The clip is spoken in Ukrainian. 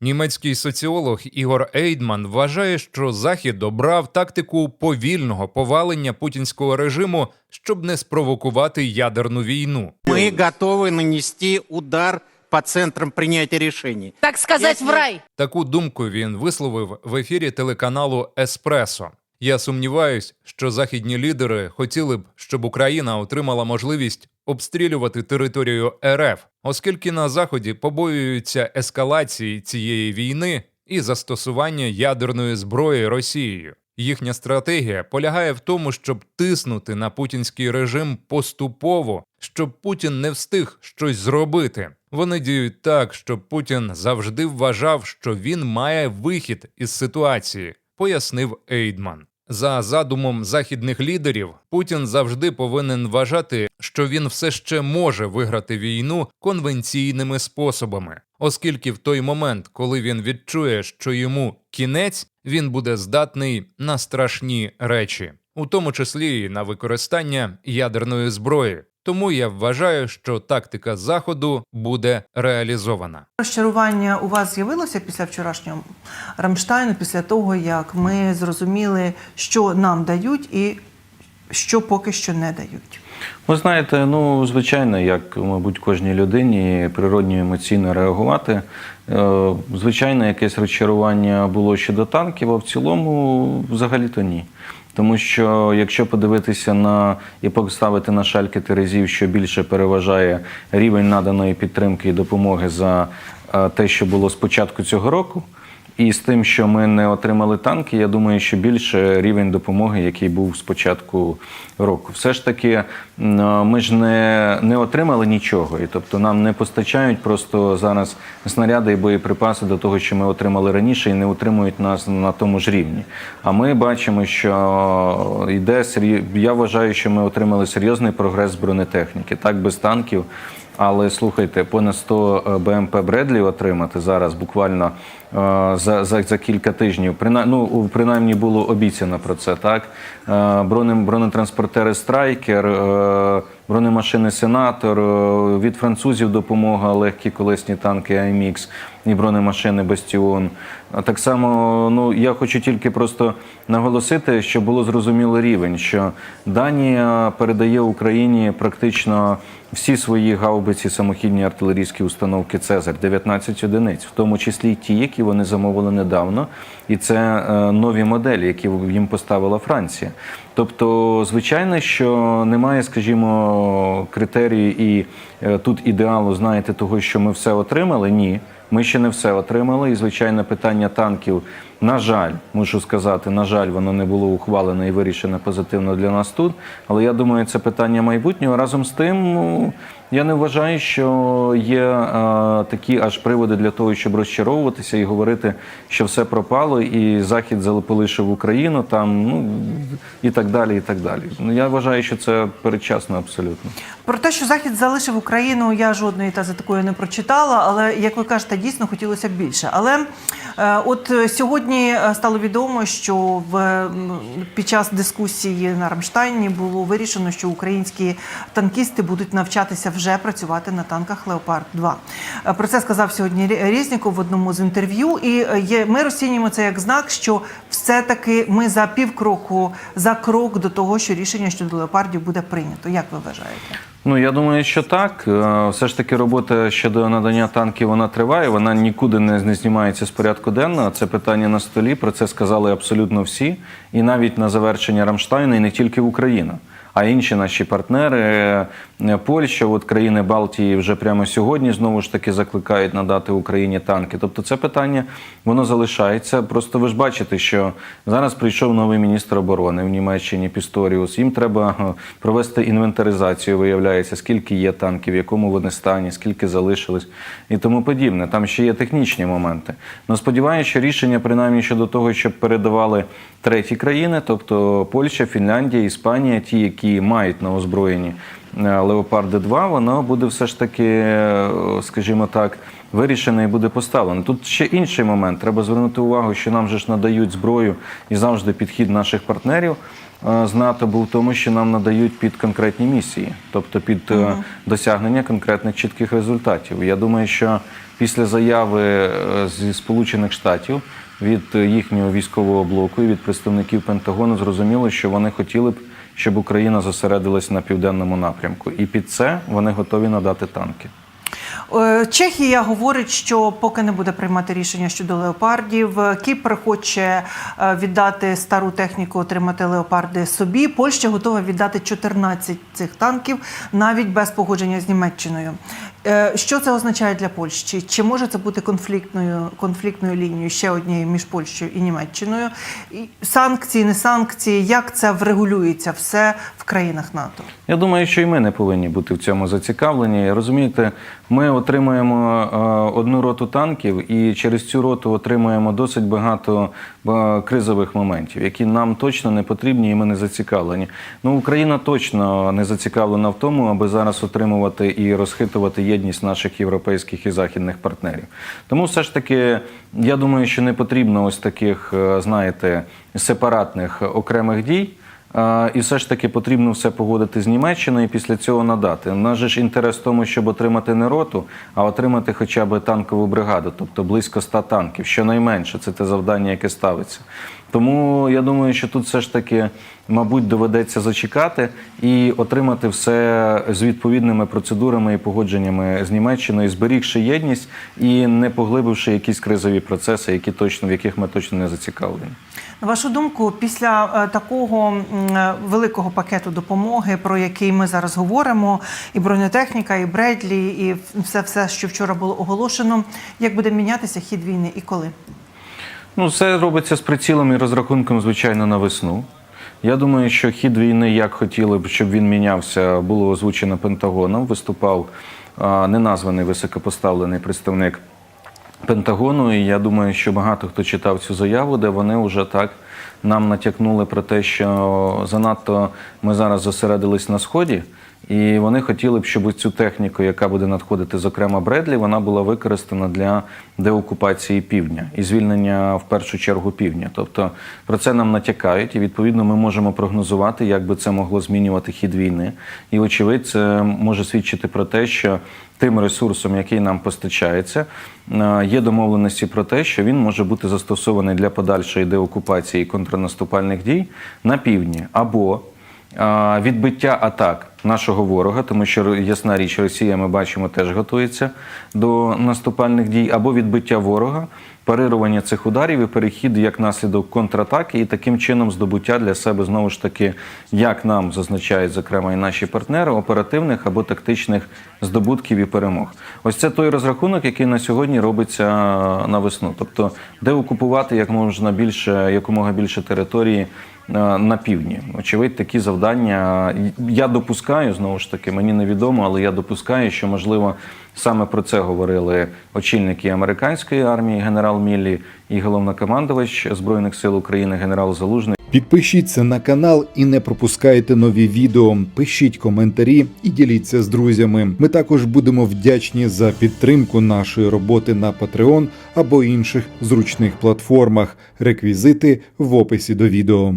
Німецький соціолог Ігор Ейдман вважає, що Захід обрав тактику повільного повалення путінського режиму, щоб не спровокувати ядерну війну. Мы готовы нанести удар по центрам принятия решений. Так сказать, в рай. Таку думку він висловив в ефірі телеканалу Еспресо. Я сумніваюсь, що західні лідери хотіли б, щоб Україна отримала можливість обстрілювати територію РФ, оскільки на заході побоюються ескалації цієї війни і застосування ядерної зброї Росією. Їхня стратегія полягає в тому, щоб тиснути на путінський режим поступово, щоб Путін не встиг щось зробити. Вони діють так, щоб Путін завжди вважав, що він має вихід із ситуації, пояснив Ейдман. За задумом західних лідерів, Путін завжди повинен вважати, що він все ще може виграти війну конвенційними способами, оскільки в той момент, коли він відчує, що йому кінець, він буде здатний на страшні речі, у тому числі і на використання ядерної зброї. Тому я вважаю, що тактика заходу буде реалізована. Розчарування у вас з'явилося після вчорашнього Рамштайну, після того, як ми зрозуміли, що нам дають і що поки що не дають. Ви знаєте, ну звичайно, як мабуть кожній людині природньо емоційно реагувати. Е, Звичайно, якесь розчарування було щодо танків, а в цілому взагалі-то ні. Тому що якщо подивитися на і поставити на шальки терезів, що більше переважає рівень наданої підтримки і допомоги за е, те, що було з початку цього року. І з тим, що ми не отримали танки, я думаю, що більше рівень допомоги, який був з початку року. Все ж таки, ми ж не, не отримали нічого. І тобто нам не постачають просто зараз снаряди і боєприпаси до того, що ми отримали раніше, і не утримують нас на тому ж рівні. А ми бачимо, що йде серйоз... Я вважаю, що ми отримали серйозний прогрес бронетехніки. Так, без танків. Але слухайте, понад 100 БМП Бредлі отримати зараз буквально е, за, за, за кілька тижнів. Прина, ну, принаймні було обіцяно про це. Так Е, броне, бронетранспортери Страйкер, е, бронемашини Сенатор, е, від французів допомога, легкі колесні танки АМХ і бронемашини Бастіон. А так само, ну я хочу тільки просто наголосити, щоб було зрозуміло рівень, що Данія передає Україні практично всі свої гаубиці самохідні артилерійські установки Цезарь 19 одиниць, в тому числі й ті, які вони замовили недавно, і це е, нові моделі, які їм поставила Франція. Тобто, звичайно, що немає, скажімо, критерії і тут ідеалу, знаєте, того, що ми все отримали. Ні. Ми ще не все отримали, і звичайно, питання танків, на жаль, мушу сказати, на жаль, воно не було ухвалене і вирішено позитивно для нас тут. Але я думаю, це питання майбутнього. Разом з тим, ну, я не вважаю, що є е, такі аж приводи для того, щоб розчаровуватися і говорити, що все пропало, і захід зал- полишив Україну там, ну і так далі. І так далі. Ну я вважаю, що це передчасно абсолютно. Про те, що Захід залишив Україну, я жодної тези такої не прочитала, але як ви кажете, дійсно хотілося б більше. Але е, от е, сьогодні е, стало відомо, що в під час дискусії на Рамштайні було вирішено, що українські танкісти будуть навчатися вже працювати на танках Леопард 2 Е, Про це сказав сьогодні Рі- Різніков в одному з інтерв'ю. І є, ми розцінюємо це як знак, що все-таки ми за півкроку, за крок до того, що рішення щодо леопардів буде прийнято. Як ви вважаєте? Ну я думаю, що так. Е, Все ж таки, робота щодо надання танків вона триває. Вона нікуди не, не знімається з порядку денного. Це питання на столі. Про це сказали абсолютно всі, і навіть на завершення Рамштайна, і не тільки Україна. А інші наші партнери, е, Польща, от країни Балтії вже прямо сьогодні знову ж таки закликають надати Україні танки. Тобто це питання воно залишається. Просто ви ж бачите, що зараз прийшов новий міністр оборони в Німеччині Пісторіус. Їм треба е, провести інвентаризацію, виявляється, скільки є танків, в якому вони стані, скільки залишилось і тому подібне. Там ще є технічні моменти. Ну сподіваюся, що рішення, принаймні щодо того, щоб передавали треті країни, тобто Польща, Фінляндія, Іспанія, ті, які мають на озброєнні е, Леопарди 2, воно буде все ж таки, е, скажімо так, вирішене і буде поставлено. Тут ще інший момент. Треба звернути увагу, що нам же ж надають зброю і завжди підхід наших партнерів. е, з НАТО був в тому, що нам надають під конкретні місії, тобто під е, досягнення конкретних чітких результатів. Я думаю, що після заяви зі Сполучених Штатів від їхнього військового блоку і від представників Пентагону зрозуміло, що вони хотіли б, щоб Україна зосередилась на південному напрямку, і під це вони готові надати танки. Е, Чехія говорить, що поки не буде приймати рішення щодо леопардів, Кіпр хоче е, віддати стару техніку, отримати леопарди собі. Польща готова віддати 14 цих танків навіть без погодження з Німеччиною. Е, Що це означає для Польщі? Чи може це бути конфліктною конфліктною лінією ще однією між Польщею і Німеччиною? Санкції, не санкції, як це врегулюється все країнах НАТО? Я думаю, що і ми не повинні бути в цьому зацікавлені. Розумієте, ми отримуємо е, одну роту танків, і через цю роту отримуємо досить багато е, кризових моментів, які нам точно не потрібні, і ми не зацікавлені. Ну, Україна точно не зацікавлена в тому, аби зараз отримувати і розхитувати єдність наших європейських і західних партнерів. Тому все ж таки, я думаю, що не потрібно ось таких, е, знаєте, сепаратних окремих дій. І все ж таки потрібно все погодити з Німеччиною і після цього надати. У нас же ж інтерес в тому, щоб отримати не роту, а отримати хоча б танкову бригаду, тобто близько 100 танків. Щонайменше це те завдання, яке ставиться. Тому я думаю, що тут все ж таки, мабуть, доведеться зачекати і отримати все з відповідними процедурами і погодженнями з Німеччиною, зберігши єдність і не поглибивши якісь кризові процеси, які точно в яких ми точно не зацікавлені. На вашу думку, після е, такого е, великого пакету допомоги, про який ми зараз говоримо, і бронетехніка, і Бредлі, і все, все, що вчора було оголошено, як буде мінятися хід війни і коли? Ну, все робиться з прицілом і розрахунком, звичайно, на весну. Я думаю, що хід війни, як хотіли б, щоб він мінявся, було озвучено Пентагоном. Виступав неназваний високопоставлений представник Пентагону. І я думаю, що багато хто читав цю заяву, де вони вже так нам натякнули про те, що занадто ми зараз зосередились на сході. І вони хотіли б, щоб цю техніку, яка буде надходити, зокрема Бредлі, вона була використана для деокупації півдня і звільнення в першу чергу півдня. Тобто про це нам натякають, і відповідно ми можемо прогнозувати, як би це могло змінювати хід війни. І, очевидь, це може свідчити про те, що тим ресурсом, який нам постачається, е, є домовленості про те, що він може бути застосований для подальшої деокупації і контрнаступальних дій на півдні або відбиття атак нашого ворога, тому що ясна річ, Росія, ми бачимо, теж готується до наступальних дій, або відбиття ворога, парирування цих ударів і перехід як наслідок контратаки, і таким чином здобуття для себе знову ж таки, як нам зазначають, зокрема, і наші партнери, оперативних або тактичних здобутків і перемог. Ось це той розрахунок, який на сьогодні робиться на весну. Тобто, де окупувати як можна більше, якомога більше території е, на півдні. Очевидь, такі завдання. Я допускаю знову ж таки, мені невідомо, але я допускаю, що можливо саме про це говорили очільники американської армії, генерал Міллі і головнокомандувач збройних сил України, генерал Залужний. Підпишіться на канал і не пропускайте нові відео. Пишіть коментарі і діліться з друзями. Ми також будемо вдячні за підтримку нашої роботи на Patreon або інших зручних платформах. Реквізити в описі до відео.